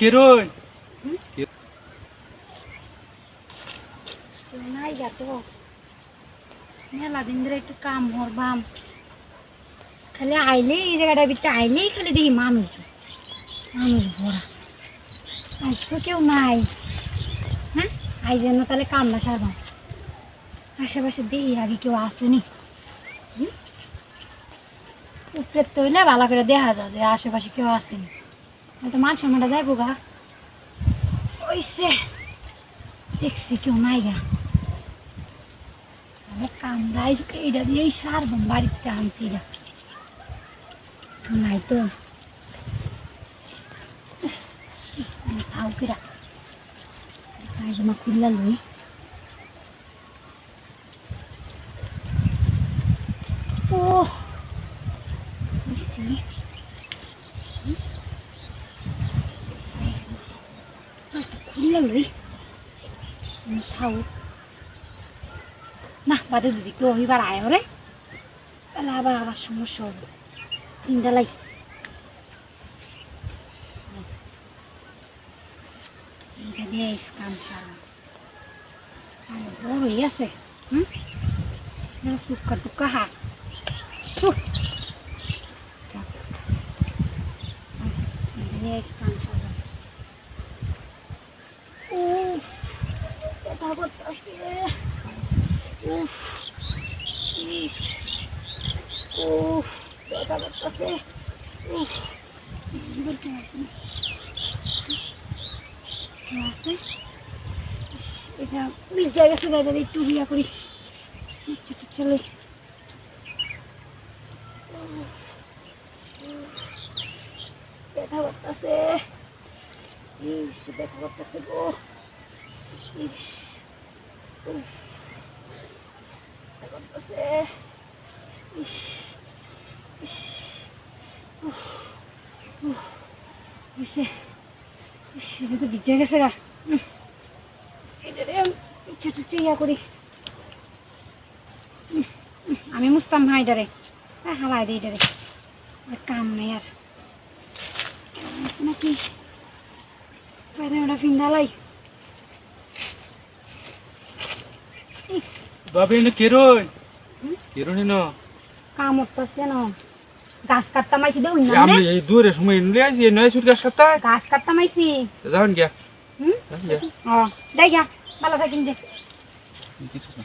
কেরোই নাই মেলা দিন ধরে একটু কাম হরবাম খালি এই জায়গাটার ভিতরে আইলেই খালি দেখি মানুষ মানুষ ভরা। আজ তো কেউ নাই। হ্যাঁ আই যেন তাহলে সারবাম। আশেপাশে দেখি আগে কেউ আসেনি? উপরে তো হইলে ভালো করে দেখা যায় যে আশেপাশে কেউ আসেনি। হয়তো মান সম্মানটা যাইবো গা ওইসে দেখছি কেউ নাই গা। আমি কামড়াই এইটা দিয়েই সারবাম বাড়িতে আনছি এটা। নাই তো। থাও কিরা। খুললা লই ও দেখছি খুললা লই থাও না বাদে দিদি কেউ এবার আয় রে তাহলে আবার আবার সমস্যা হবে তিনটা লাই দিয়ে কাম সারা বড় হয়ে আছে হুম না সুক্কা টুক্কা হাত Tuh. উফ ইস উফ ব্যথা করতেছে আছে এটা ভিজে গেছে দাদা একটু ইয়া করি চলে ব্যথা করতেছে ইস ব্যথা গো তো ভিজে গেছে গা ইয়া আমি মুস্তাম না এটারে হালাই দিই এটারে কাম নেই আর নাকি ওটা ফিন্দালাই বাবে এনে কেরোই কেরোনি না। কাম করতেছে না। গাছ কাটতাম আইছি দেউ না আমি এই দূরে সময় নিয়ে আইছি এই নয় সুর গাছ কাটতে। গাছ কাটতাম আইছি যাওন গিয়া। হুম? ও দেখ গিয়া ভালো থাকিন দে। কিছু না।